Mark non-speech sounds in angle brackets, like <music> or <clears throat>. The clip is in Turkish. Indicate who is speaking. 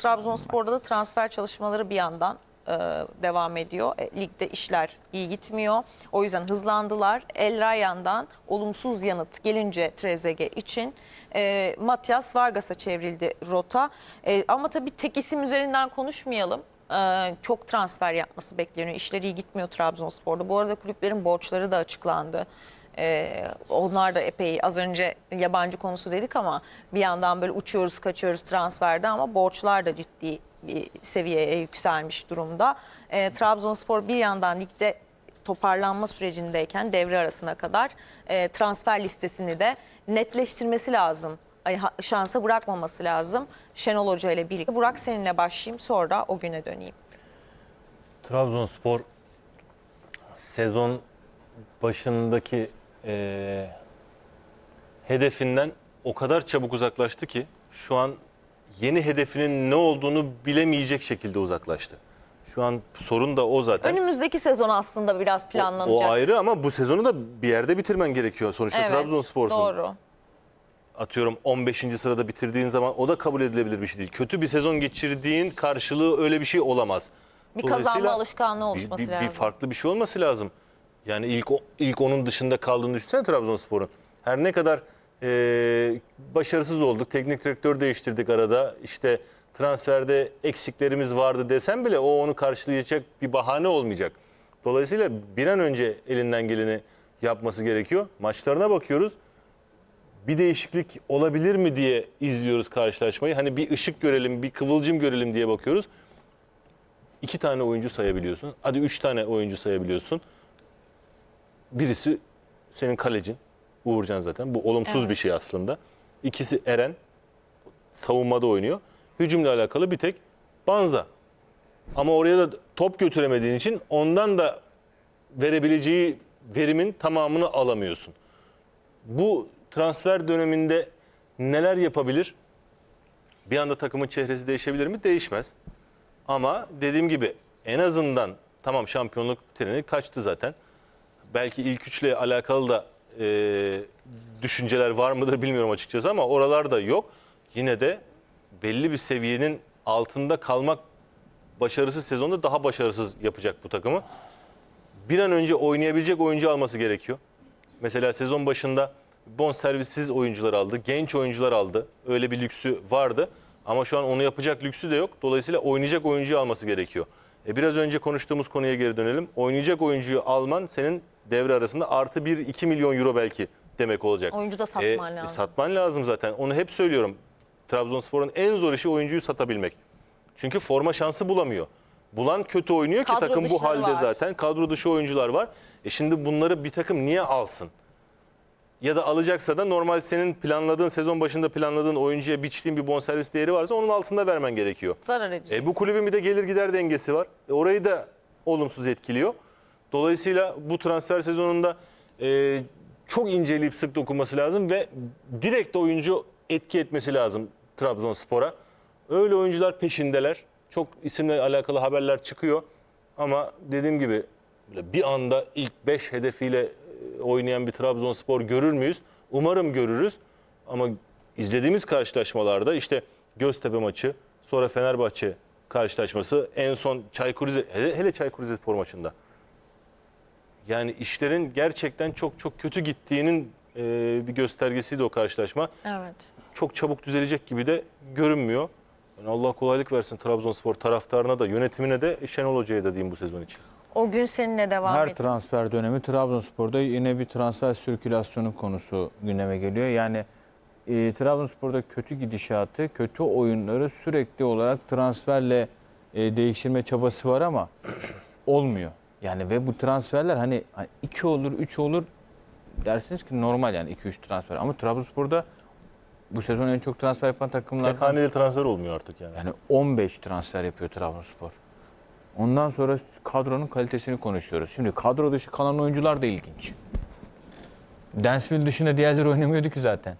Speaker 1: Trabzonspor'da da transfer çalışmaları bir yandan e, devam ediyor. E, ligde işler iyi gitmiyor. O yüzden hızlandılar. El Rayyan'dan olumsuz yanıt gelince Trezeguet için e, Matias Vargas'a çevrildi rota. E, ama tabii tek isim üzerinden konuşmayalım. E, çok transfer yapması bekleniyor. İşleri iyi gitmiyor Trabzonspor'da. Bu arada kulüplerin borçları da açıklandı. Ee, onlar da epey az önce yabancı konusu dedik ama bir yandan böyle uçuyoruz kaçıyoruz transferde ama borçlar da ciddi bir seviyeye yükselmiş durumda. Ee, Trabzonspor bir yandan ligde toparlanma sürecindeyken devre arasına kadar e, transfer listesini de netleştirmesi lazım. Ay, şansa bırakmaması lazım Şenol Hoca ile birlikte. Burak seninle başlayayım sonra o güne döneyim.
Speaker 2: Trabzonspor sezon başındaki eee, hedefinden o kadar çabuk uzaklaştı ki şu an yeni hedefinin ne olduğunu bilemeyecek şekilde uzaklaştı. Şu an sorun da o zaten.
Speaker 1: Önümüzdeki sezon aslında biraz
Speaker 2: O,
Speaker 1: planlanacak.
Speaker 2: o ayrı ama bu sezonu da bir yerde bitirmen gerekiyor. Sonuçta
Speaker 1: Evet,
Speaker 2: Trabzonspor'sun.
Speaker 1: Doğru.
Speaker 2: Atıyorum 15. sırada bitirdiğin zaman o da kabul edilebilir bir şey değil. Kötü bir sezon geçirdiğin karşılığı öyle bir şey olamaz.
Speaker 1: Bir kazanma alışkanlığı
Speaker 2: bir-
Speaker 1: oluşması
Speaker 2: bir,
Speaker 1: lazım.
Speaker 2: Bir farklı bir şey olması lazım. Yani ilk ilk onun dışında kaldığını düşünsene Trabzonspor'un. Her ne kadar e, başarısız olduk, teknik direktör değiştirdik arada. İşte transferde eksiklerimiz vardı desem bile o onu karşılayacak bir bahane olmayacak. Dolayısıyla bir an önce elinden geleni yapması gerekiyor. Maçlarına bakıyoruz. Bir değişiklik olabilir mi diye izliyoruz karşılaşmayı. Hani bir ışık görelim, bir kıvılcım görelim diye bakıyoruz iki tane oyuncu sayabiliyorsun. Hadi üç tane oyuncu sayabiliyorsun. Birisi senin kalecin. Uğurcan zaten. Bu olumsuz
Speaker 1: Evet.
Speaker 2: bir şey aslında. İkisi Eren. Savunmada oynuyor. Hücumla alakalı bir tek Banza. Ama oraya da top götüremediğin için ondan da verebileceği verimin tamamını alamıyorsun. Bu transfer döneminde neler yapabilir? Bir anda takımın çehresi değişebilir mi? Değişmez. Ama dediğim gibi en azından tamam şampiyonluk treni kaçtı zaten. Belki ilk üçle alakalı da e, düşünceler var mıdır bilmiyorum açıkçası ama oralarda yok. Yine de belli bir seviyenin altında kalmak başarısız sezonda daha başarısız yapacak bu takımı. Bir an önce oynayabilecek oyuncu alması gerekiyor. Mesela sezon başında bonservissiz oyuncular aldı, genç oyuncular aldı. Öyle bir lüksü vardı. Ama şu an onu yapacak lüksü de yok. Dolayısıyla oynayacak oyuncuyu alması gerekiyor. E biraz önce konuştuğumuz konuya geri dönelim. Oynayacak oyuncuyu alman senin devre arasında artı 1-2 milyon euro belki demek olacak.
Speaker 1: Oyuncu da satman
Speaker 2: E,
Speaker 1: lazım.
Speaker 2: Satman lazım zaten. Onu hep söylüyorum. Trabzonspor'un en zor işi oyuncuyu satabilmek. Çünkü forma şansı bulamıyor. Bulan kötü oynuyor ki
Speaker 1: Kadro
Speaker 2: takım bu halde
Speaker 1: var.
Speaker 2: zaten. Kadro dışı oyuncular var. E şimdi bunları bir takım niye alsın? Ya da alacaksa da normal senin planladığın sezon başında planladığın oyuncuya biçtiğin bir bonservis değeri varsa onun altında vermen gerekiyor.
Speaker 1: Zarar edecek.
Speaker 2: E bu kulübün bir de gelir gider dengesi var. E orayı da olumsuz etkiliyor. Dolayısıyla bu transfer sezonunda e, çok inceleyip sık dokunması lazım ve direkt oyuncu etki etmesi lazım Trabzonspor'a. Öyle oyuncular peşindeler. Çok isimle alakalı haberler çıkıyor. Ama dediğim gibi bir anda ilk 5 hedefiyle e, oynayan bir Trabzonspor görür müyüz? Umarım görürüz. Ama izlediğimiz karşılaşmalarda işte Göztepe maçı, sonra Fenerbahçe karşılaşması, en son Çaykur Rize, hele Çaykur Rizespor maçında. Yani işlerin gerçekten çok çok kötü gittiğinin e, bir göstergesiydi o karşılaşma.
Speaker 1: Evet.
Speaker 2: Çok çabuk düzelecek gibi de görünmüyor. Yani Allah kolaylık versin Trabzonspor taraftarına da yönetimine de Şenol Hoca'ya da diyeyim bu sezon için.
Speaker 1: O gün seninle devam
Speaker 3: Her
Speaker 1: et.
Speaker 3: transfer dönemi Trabzonspor'da yine bir transfer sirkülasyonu konusu gündeme geliyor. Yani e, Trabzonspor'da kötü gidişatı, kötü oyunları sürekli olarak transferle e, değiştirme çabası var ama <clears throat> olmuyor. Yani ve bu transferler hani 2 olur, 3 olur dersiniz ki normal yani 2-3 transfer. Ama Trabzonspor'da bu sezon en çok transfer yapan
Speaker 2: Tek
Speaker 3: takımlardan
Speaker 2: haneli transfer olmuyor artık yani.
Speaker 3: yani 15 transfer yapıyor Trabzonspor. Ondan sonra kadronun kalitesini konuşuyoruz. Şimdi kadro dışı kalan oyuncular da ilginç. Dansville dışında diğerleri oynamıyordu ki zaten.